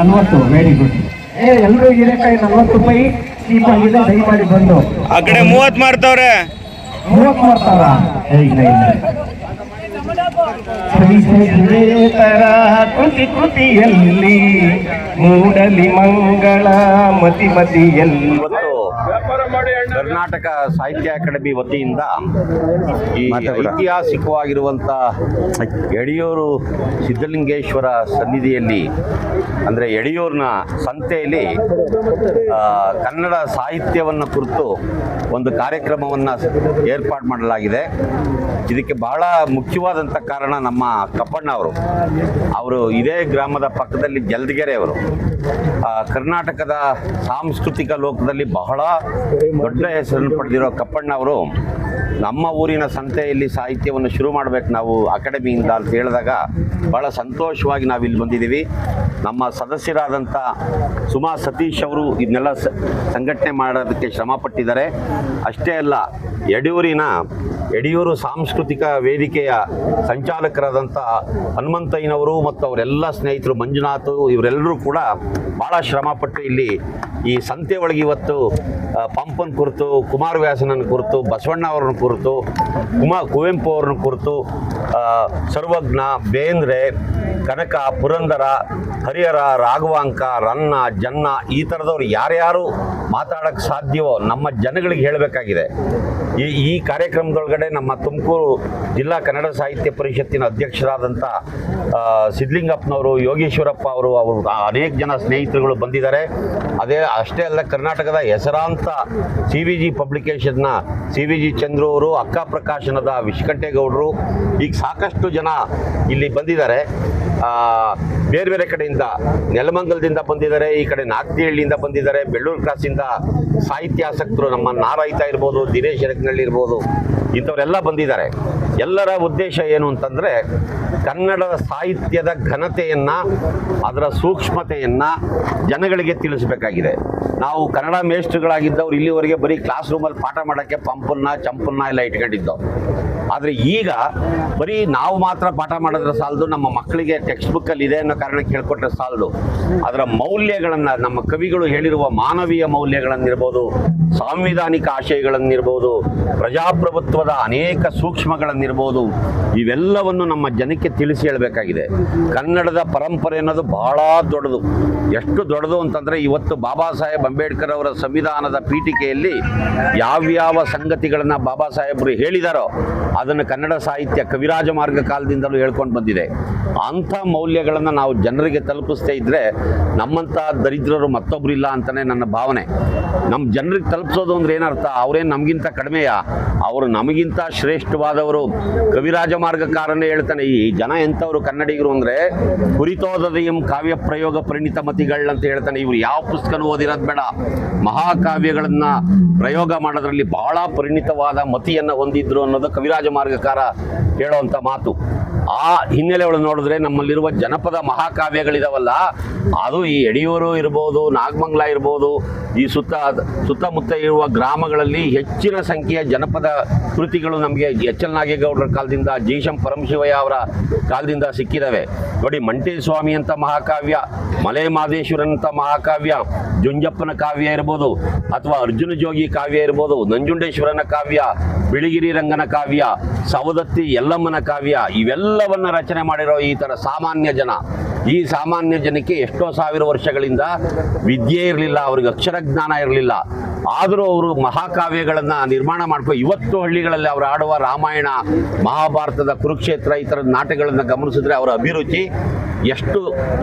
ನಲ್ವತ್ತು very good ಏ ಎಲ್ಲರೂ ಹೀರೆಕಾಯಿ ನಲ್ವತ್ತು ರೂಪಾಯಿ ಚೀಪ್ ಆಗಿದೆ ದಯಮಾಡಿ ಬಂದು. ಆ ಕಡೆ ಮೂವತ್ ಮಾಡ್ತಾವ್ರೆ ಮೂವತ್ತು ಮಾಡ್ತಾರ ಇಲ್ಲ ಇಲ್ಲ. ತರ ಕೃತಿ ಕೃತಿಯಲ್ಲಿ ಮೂಡಲಿ ಮಂಗಳ ಮತಿ ಮತಿಯಲ್ಲಿ. ಇವತ್ತು ಕರ್ನಾಟಕ ಸಾಹಿತ್ಯ ಅಕಾಡೆಮಿ ವತಿಯಿಂದ ಈ ಐತಿಹಾಸಿಕವಾಗಿರುವಂಥ ಯಡಿಯೂರು ಸಿದ್ಧಲಿಂಗೇಶ್ವರ ಸನ್ನಿಧಿಯಲ್ಲಿ ಅಂದರೆ ಯಡಿಯೂರಿನ ಸಂತೆಯಲ್ಲಿ ಕನ್ನಡ ಸಾಹಿತ್ಯವನ್ನು ಕುರಿತು ಒಂದು ಕಾರ್ಯಕ್ರಮವನ್ನು ಏರ್ಪಾಡು ಮಾಡಲಾಗಿದೆ. ಇದಕ್ಕೆ ಬಹಳ ಮುಖ್ಯವಾದಂಥ ಕಾರಣ ನಮ್ಮ ಕಪ್ಪಣ್ಣ ಅವರು. ಅವರು ಇದೇ ಗ್ರಾಮದ ಪಕ್ಕದಲ್ಲಿ ಜಲ್ದಗೆರೆ ಅವರು. ಕರ್ನಾಟಕದ ಸಾಂಸ್ಕೃತಿಕ ಲೋಕದಲ್ಲಿ ಬಹಳ ದೊಡ್ಡ ಹೆಸರನ್ನು ಪಡೆದಿರೋ ಕಪ್ಪಣ್ಣ ಅವರು ನಮ್ಮ ಊರಿನ ಸಂತೆಯಲ್ಲಿ ಸಾಹಿತ್ಯವನ್ನು ಶುರು ಮಾಡಬೇಕು ನಾವು ಅಕಾಡೆಮಿಯಿಂದ ಅಂತ ಹೇಳಿದಾಗ ಭಾಳ ಸಂತೋಷವಾಗಿ ನಾವು ಇಲ್ಲಿ ಬಂದಿದ್ದೀವಿ. ನಮ್ಮ ಸದಸ್ಯರಾದಂಥ ಸುಮಾ ಸತೀಶ್ ಅವರು ಇದನ್ನೆಲ್ಲ ಸಂಘಟನೆ ಮಾಡೋದಕ್ಕೆ ಶ್ರಮ ಪಟ್ಟಿದ್ದಾರೆ. ಅಷ್ಟೇ ಅಲ್ಲ, ಯಡಿಯೂರಿನ, ಯಡಿಯೂರು ಸಾಂಸ್ಕೃತಿಕ ವೇದಿಕೆಯ ಸಂಚಾಲಕರಾದಂಥ ಹನುಮಂತಯ್ಯನವರು ಮತ್ತು ಅವರೆಲ್ಲ ಸ್ನೇಹಿತರು ಮಂಜುನಾಥ್ ಇವರೆಲ್ಲರೂ ಕೂಡ ಭಾಳ ಶ್ರಮಪಟ್ಟು ಇಲ್ಲಿ ಈ ಸಂತೆ ಒಳಗೆ ಇವತ್ತು ಪಂಪನ ಕುರಿತು ಕುಮಾರವ್ಯಾಸನನ ಕುರಿತು, ಬಸವಣ್ಣ ಅವರನ್ನ ಕುರಿತು ಕುಮಾರ್ ಕುವೆಂಪು ಅವ್ರನ್ನ ಕುರಿತು ಸರ್ವಜ್ಞ, ಬೇಂದ್ರೆ, ಕನಕ, ಪುರಂದರ, ಹರಿಹರ, ರಾಘವಾಂಕ, ರನ್ನ, ಜನ್ನ ಈ ಥರದವ್ರು ಯಾರ್ಯಾರು ಮಾತಾಡೋಕ್ಕೆ ಸಾಧ್ಯವೋ ನಮ್ಮ ಜನಗಳಿಗೆ ಹೇಳಬೇಕಾಗಿದೆ. ಈ ಈ ಕಾರ್ಯಕ್ರಮದೊಳಗಡೆ ನಮ್ಮ ತುಮಕೂರು ಜಿಲ್ಲಾ ಕನ್ನಡ ಸಾಹಿತ್ಯ ಪರಿಷತ್ತಿನ ಅಧ್ಯಕ್ಷರಾದಂಥ ಸಿದ್ಲಿಂಗಪ್ಪನವರು ಯೋಗೇಶ್ವರಪ್ಪ ಅವರು ಅವರು ಅನೇಕ ಜನ ಸ್ನೇಹಿತರುಗಳು ಬಂದಿದ್ದಾರೆ. ಅದೇ ಅಷ್ಟೇ ಅಲ್ಲ, ಕರ್ನಾಟಕದ ಹೆಸರಾಂತ ಸಿ ವಿ ಜಿ ಪಬ್ಲಿಕೇಶನ್ನ ಸಿ ವಿ ಜಿ ಚಂದ್ರು ಅವರು ಅಕ್ಕ ಪ್ರಕಾಶನದ ವಿಶ್ಕಂಠೇಗೌಡರು, ಈಗ ಸಾಕಷ್ಟು ಜನ ಇಲ್ಲಿ ಬಂದಿದ್ದಾರೆ. ಬೇರೆ ಬೇರೆ ಕಡೆಯಿಂದ ನೆಲಮಂಗಲದಿಂದ ಬಂದಿದ್ದಾರೆ, ಈ ಕಡೆ ನಾಗ್ತಿಹಳ್ಳಿಯಿಂದ ಬಂದಿದ್ದಾರೆ, ಬೆಳ್ಳೂರು ಕ್ರಾಸಿಂದ ಸಾಹಿತ್ಯಾಸಕ್ತರು ನಮ್ಮ ನಾರಾಯಿತ ಇರ್ಬೋದು, ದಿನೇಶ್ ಎರಕನಹಳ್ಳಿ ಇರ್ಬೋದು, ಇಂಥವರೆಲ್ಲ ಬಂದಿದ್ದಾರೆ. ಎಲ್ಲರ ಉದ್ದೇಶ ಏನು ಅಂತಂದರೆ, ಕನ್ನಡ ಸಾಹಿತ್ಯದ ಘನತೆಯನ್ನು, ಅದರ ಸೂಕ್ಷ್ಮತೆಯನ್ನು ಜನಗಳಿಗೆ ತಿಳಿಸಬೇಕಾಗಿದೆ. ನಾವು ಕನ್ನಡ ಮೇಷ್ಟ್ರುಗಳಾಗಿದ್ದವ್ರು ಇಲ್ಲಿವರೆಗೆ ಬರೀ ಕ್ಲಾಸ್ ರೂಮಲ್ಲಿ ಪಾಠ ಮಾಡೋಕ್ಕೆ ಪಂಪನ್ನ, ಚಂಪನ್ನ ಎಲ್ಲ ಇಟ್ಕೊಂಡಿದ್ದೋ ಆದರೆ ಈಗ ಬರೀ ನಾವು ಮಾತ್ರ ಪಾಠ ಮಾಡಿದ್ರೆ ಸಾಲದು, ನಮ್ಮ ಮಕ್ಕಳಿಗೆ ಟೆಕ್ಸ್ಟ್ ಬುಕ್ಕಲ್ಲಿ ಇದೆ ಅನ್ನೋ ಕಾರಣಕ್ಕೆ ಹೇಳ್ಕೊಟ್ರೆ ಸಾಲದು. ಅದರ ಮೌಲ್ಯಗಳನ್ನು, ನಮ್ಮ ಕವಿಗಳು ಹೇಳಿರುವ ಮಾನವೀಯ ಮೌಲ್ಯಗಳನ್ನಿರ್ಬೋದು, ಸಾಂವಿಧಾನಿಕ ಆಶಯಗಳನ್ನಿರ್ಬೋದು, ಪ್ರಜಾಪ್ರಭುತ್ವದ ಅನೇಕ ಸೂಕ್ಷ್ಮಗಳನ್ನಿರ್ಬೋದು, ಇವೆಲ್ಲವನ್ನು ನಮ್ಮ ಜನಕ್ಕೆ ತಿಳಿಸಿ ಹೇಳಬೇಕಾಗಿದೆ. ಕನ್ನಡದ ಪರಂಪರೆ ಅನ್ನೋದು ಬಹಳ ದೊಡ್ಡದು. ಎಷ್ಟು ದೊಡ್ಡದು ಅಂತಂದರೆ ಇವತ್ತು ಬಾಬಾ ಸಾಹೇಬ್ ಅಂಬೇಡ್ಕರ್ ಅವರ ಸಂವಿಧಾನದ ಪೀಠಿಕೆಯಲ್ಲಿ ಯಾವ್ಯಾವ ಸಂಗತಿಗಳನ್ನು ಬಾಬಾ ಸಾಹೇಬರು ಹೇಳಿದಾರೋ ಅದನ್ನು ಕನ್ನಡ ಸಾಹಿತ್ಯ ಕವಿರಾಜ ಮಾರ್ಗ ಕಾಲದಿಂದಲೂ ಹೇಳ್ಕೊಂಡು ಬಂದಿದೆ. ಅಂಥ ಮೌಲ್ಯಗಳನ್ನು ನಾವು ಜನರಿಗೆ ತಲುಪಿಸ್ತೇ ಇದ್ದರೆ ನಮ್ಮಂಥ ದರಿದ್ರರು ಮತ್ತೊಬ್ಬರಿಲ್ಲ ಅಂತಲೇ ನನ್ನ ಭಾವನೆ. ನಮ್ಮ ಜನರಿಗೆ ತಲುಪಿಸೋದು ಅಂದ್ರೆ ಏನರ್ಥ? ಅವರೇನು ನಮಗಿಂತ ಕಡಿಮೆಯಾ? ಅವರು ನಮಗಿಂತ ಶ್ರೇಷ್ಠವಾದವರು. ಕವಿರಾಜ ಮಾರ್ಗಕಾರನೇ ಹೇಳ್ತಾನೆ, ಈ ಜನ ಎಂಥವ್ರು ಕನ್ನಡಿಗರು ಅಂದರೆ ಕುರಿತೋದದಯಂ ಕಾವ್ಯ ಪ್ರಯೋಗ ಪರಿಣಿತ ಮತಿಗಳಂತ ಹೇಳ್ತಾನೆ. ಇವರು ಯಾವ ಪುಸ್ತಕನೂ ಓದಿರೋದು ಬೇಡ. ಮಹಾಕಾವ್ಯಗಳನ್ನು ಪ್ರಯೋಗ ಮಾಡೋದ್ರಲ್ಲಿ ಬಹಳ ಪರಿಣಿತವಾದ ಮತಿಯನ್ನು ಹೊಂದಿದ್ರು ಅನ್ನೋದು ಕವಿರಾಜ ಮಾರ್ಗಕಾರ ಹೇಳುವಂಥ ಮಾತು. ಆ ಹಿನ್ನೆಲೆ ನೋಡಿದ್ರೆ ನಮ್ಮಲ್ಲಿರುವ ಜನಪದ ಮಹಾಕಾವ್ಯಗಳಿದಾವಲ್ಲ, ಅದು ಈ ಯಡಿಯೂರು ಇರ್ಬೋದು, ನಾಗಮಂಗ್ಲ ಇರ್ಬೋದು, ಈ ಸುತ್ತ, ಸುತ್ತಮುತ್ತ ಇರುವ ಗ್ರಾಮಗಳಲ್ಲಿ ಹೆಚ್ಚಿನ ಸಂಖ್ಯೆಯ ಜನಪದ ಕೃತಿಗಳು ನಮಗೆ ಎಚ್ ಎಲ್ ನಾಗೇಗೌಡರ ಕಾಲದಿಂದ, ಜೀಶಂ ಪರಮಶಿವಯ್ಯ ಅವರ ಕಾಲದಿಂದ ಸಿಕ್ಕಿದ್ದಾವೆ ನೋಡಿ, ಮಂಟೇಸ್ವಾಮಿ ಸ್ವಾಮಿ ಅಂತ ಮಹಾಕಾವ್ಯ, ಮಲೆ ಮಾದೇಶ್ವರನ್ ಅಂತ ಮಹಾಕಾವ್ಯ, ಜುಂಜಪ್ಪನ ಕಾವ್ಯ ಇರ್ಬೋದು, ಅಥವಾ ಅರ್ಜುನ ಜೋಗಿ ಕಾವ್ಯ ಇರ್ಬೋದು, ನಂಜುಂಡೇಶ್ವರನ ಕಾವ್ಯ, ಬಿಳಿಗಿರಿ ರಂಗನ ಕಾವ್ಯ, ಸವದತ್ತಿ ಯಲ್ಲಮ್ಮನ ಕಾವ್ಯ ಇವೆಲ್ಲವನ್ನ ರಚನೆ ಮಾಡಿರೋ ಈ ತರ ಸಾಮಾನ್ಯ ಜನ. ಈ ಸಾಮಾನ್ಯ ಜನಕ್ಕೆ ಎಷ್ಟೋ ಸಾವಿರ ವರ್ಷಗಳಿಂದ ವಿದ್ಯೆ ಇರಲಿಲ್ಲ, ಅವ್ರಿಗೆ ಅಕ್ಷರ ಜ್ಞಾನ ಇರಲಿಲ್ಲ. ಆದರೂ ಅವರು ಮಹಾಕಾವ್ಯಗಳನ್ನು ನಿರ್ಮಾಣ ಮಾಡ್ಕೊ, ಇವತ್ತು ಹಳ್ಳಿಗಳಲ್ಲಿ ಅವರು ಆಡುವ ರಾಮಾಯಣ, ಮಹಾಭಾರತದ ಕುರುಕ್ಷೇತ್ರ ಈ ಥರದ ನಾಟಕಗಳನ್ನು ಗಮನಿಸಿದ್ರೆ ಅವರ ಅಭಿರುಚಿ ಎಷ್ಟು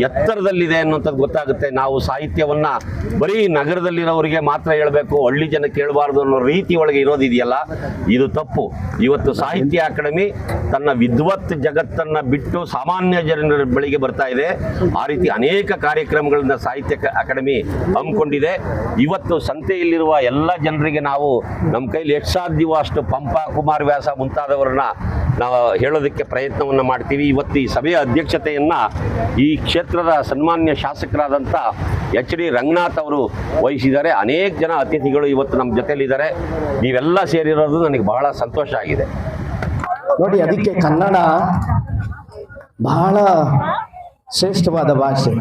ಎತ್ತರದಲ್ಲಿದೆ ಅನ್ನುವಂಥದ್ದು ಗೊತ್ತಾಗುತ್ತೆ. ನಾವು ಸಾಹಿತ್ಯವನ್ನು ಬರೀ ನಗರದಲ್ಲಿರೋರಿಗೆ ಮಾತ್ರ ಹೇಳಬೇಕು, ಹಳ್ಳಿ ಜನ ಕೇಳಬಾರ್ದು ಅನ್ನೋ ರೀತಿ ಒಳಗೆ ಇರೋದಿದೆಯಲ್ಲ, ಇದು ತಪ್ಪು. ಇವತ್ತು ಸಾಹಿತ್ಯ ಅಕಾಡೆಮಿ ತನ್ನ ವಿದ್ವತ್ ಜಗತ್ತನ್ನು ಬಿಟ್ಟು ಸಾಮಾನ್ಯ ಜನರ ಬಳಿಗೆ ಬರ್ತಾ ಇದೆ. ಆ ರೀತಿ ಅನೇಕ ಕಾರ್ಯಕ್ರಮಗಳನ್ನ ಸಾಹಿತ್ಯ ಅಕಾಡೆಮಿ ಹಮ್ಮಿಕೊಂಡಿದೆ. ಇವತ್ತು ಸಂತೆಯಲ್ಲಿರುವ ಎಲ್ಲ ಜನರಿಗೆ ನಾವು ನಮ್ಮ ಕೈಲಿ ಎಷ್ಟು ಸಾಧ್ಯವೋ ಅಷ್ಟು ಪಂಪ ಕುಮಾರವ್ಯಾಸ ಮುಂತಾದವರನ್ನ ನಾವು ಹೇಳೋದಕ್ಕೆ ಪ್ರಯತ್ನವನ್ನು ಮಾಡ್ತೀವಿ. ಇವತ್ತು ಈ ಸಭೆಯ ಅಧ್ಯಕ್ಷತೆಯನ್ನ ಈ ಕ್ಷೇತ್ರದ ಸನ್ಮಾನ್ಯ ಶಾಸಕರಾದಂಥ ಎಚ್ ಡಿ ರಂಗನಾಥ್ ಅವರು ವಹಿಸಿದ್ದಾರೆ. ಅನೇಕ ಜನ ಅತಿಥಿಗಳು ಇವತ್ತು ನಮ್ಮ ಜೊತೆಯಲ್ಲಿದ್ದಾರೆ. ನೀವೆಲ್ಲ ಸೇರಿರೋದು ನನಗೆ ಬಹಳ ಸಂತೋಷ ಆಗಿದೆ. ನೋಡಿ, ಅದಕ್ಕೆ ಕನ್ನಡ ಬಹಳ ಶ್ರೇಷ್ಠವಾದ ಭಾಷೆ.